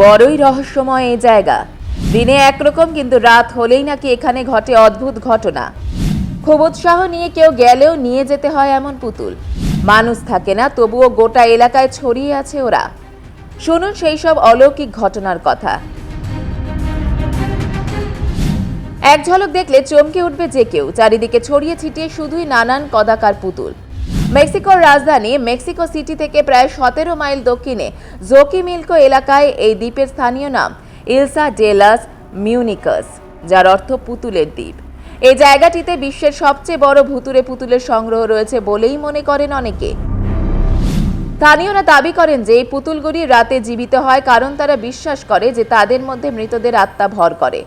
বড়ই রহস্যময় এই জায়গা। দিনে একরকম কিন্তু রাত হলেই নাকি এখানে ঘটে অদ্ভুত ঘটনা। খুব উৎসাহ নিয়ে কেউ গেলেও নিয়ে যেতে হয় এমন পুতুল। মানুষ থাকে না, তবুও গোটা এলাকায় ছড়িয়ে আছে ওরা। শুনুন সেই সব অলৌকিক ঘটনার কথা। এক ঝলক দেখলে চমকে উঠবে যে কেউ, চারিদিকে ছড়িয়ে ছিটিয়ে শুধুই নানান কদাকার পুতুল। মেক্সিকোর রাজধানী মেক্সিকো সিটি থেকে প্রায় সতেরো মাইল দক্ষিণে জোকিমিলকো এলাকায় এই দ্বীপের স্থানীয় নাম ইলসা ডেলাস মিউনিকাস, যার অর্থ পুতুলের দ্বীপ। এই জায়গাটিতে বিশ্বের সবচেয়ে বড় ভুতুরে পুতুলের সংগ্রহ রয়েছে বলেই মনে করেন অনেকে। স্থানীয়রা দাবি করেন যে এই পুতুলগুলি রাতে জীবিত হয় কারণ তারা বিশ্বাস করে যে তাদের মধ্যে মৃতদের আত্মা ভর করে।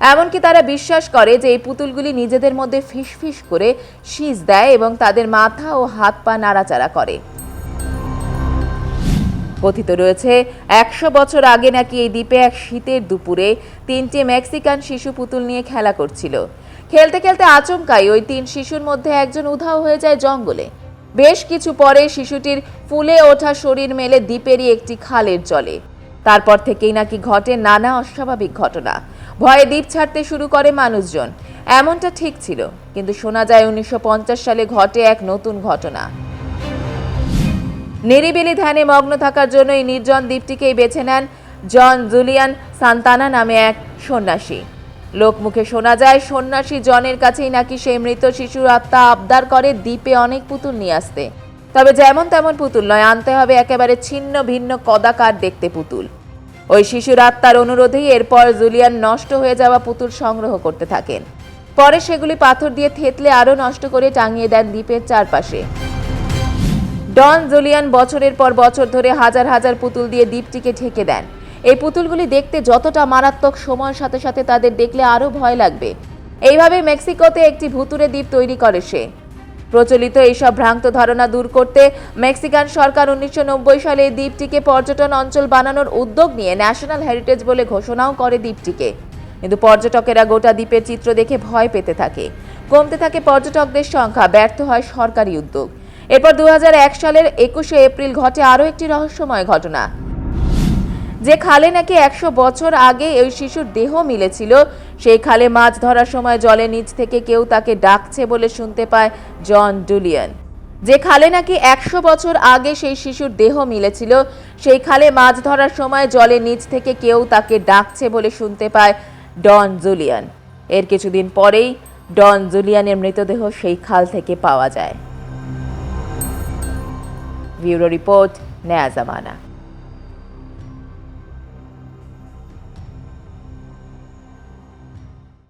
এমনকি তারা বিশ্বাস করে যে এই পুতুলগুলি নিজেদের মধ্যে ফিসফিস করে শীষ দেয় এবং তাদের মাথা ও হাত পা নাড়াচাড়া করে। কথিত রয়েছে, একশো বছর আগে নাকি এই দ্বীপে এক শীতের দুপুরে তিনটি মেক্সিকান শিশু পুতুল নিয়ে খেলা করছিল। খেলতে খেলতে আচমকাই ওই তিন শিশুর মধ্যে একজন উধাও হয়ে যায় জঙ্গলে। বেশ কিছু পরে শিশুটির ফুলে ওঠা শরীর মেলে দ্বীপেরই একটি খালের জলে। তারপর থেকেই নাকি ঘটে নানা অস্বাভাবিক ঘটনা। ভয়ে দ্বীপ ছাড়তে শুরু করে মানুষজন। এমনটা ঠিক ছিল, কিন্তু শোনা যায় উনিশশো পঞ্চাশ সালে ঘটে এক নতুন ঘটনা। নিরিবিলি ধ্যানে মগ্ন থাকার জন্য এই নির্জন দ্বীপটিকেই বেছে নেন জন জুলিয়ান সান্তানা নামে এক সন্ন্যাসী। লোকমুখে শোনা যায়, সন্ন্যাসী জনের কাছেই নাকি সেই মৃত শিশুর আত্মা আবদার করে দ্বীপে অনেক পুতুল নিয়ে আসতে। তবে যেমন তেমন পুতুল নয়, আনতে হবে একেবারে ছিন্ন ভিন্ন কদাকার দেখতে পুতুল। ওই শিশুর আত্মার অনুরোধেই এরপর জুলিয়ান নষ্ট হয়ে যাওয়া পুতুল সংগ্রহ করতে থাকেন। পরে সেগুলি পাথর দিয়ে থেতলে আরও নষ্ট করে টাঙিয়ে দেন দ্বীপের চারপাশে। ডন জুলিয়ান বছরের পর বছর ধরে হাজার হাজার পুতুল দিয়ে দ্বীপটিকে ঢেকে দেন। এই পুতুলগুলি দেখতে যতটা মারাত্মক সময়ের সাথে সাথে তাদের দেখলে আরও ভয় লাগবে। এইভাবে মেক্সিকোতে একটি ভুতুরে দ্বীপ তৈরি করে সে। প্রচলিত এইসব ভ্রান্ত ধারণা দূর করতে মেক্সিকান সরকার উনিশশো নব্বই সালে এই দ্বীপটিকে পর্যটন অঞ্চল বানানোর উদ্যোগ নিয়ে ন্যাশনাল হেরিটেজ বলে ঘোষণাও করে দ্বীপটিকে। কিন্তু পর্যটকেরা গোটা দ্বীপের চিত্র দেখে ভয় পেতে থাকে। কমতে থাকে পর্যটকদের সংখ্যা, ব্যর্থ হয় সরকারি উদ্যোগ। এরপর দু হাজার এক সালের একুশে এপ্রিল ঘটে আরও একটি রহস্যময় ঘটনা। যে খালে নাকি একশো বছর আগে ওই শিশুর দেহ মিলেছিল সেই খালে মাছ ধরার সময় জলের নিচ থেকে কেউ তাকে ডাকছে বলে শুনতে পায় জন ডুলিয়ান। যে খালে নাকি একশো বছর আগে সেই শিশুর দেহ মিলেছিল, সেই খালে মাছ ধরার সময় জলের নিচ থেকে কেউ তাকে ডাকছে বলে শুনতে পায় ডন জুলিয়ান। এর কিছুদিন পরেই ডন জুলিয়ানের মৃতদেহ সেই খাল থেকে পাওয়া যায়। ব্যুরো রিপোর্ট নয়া জামানা।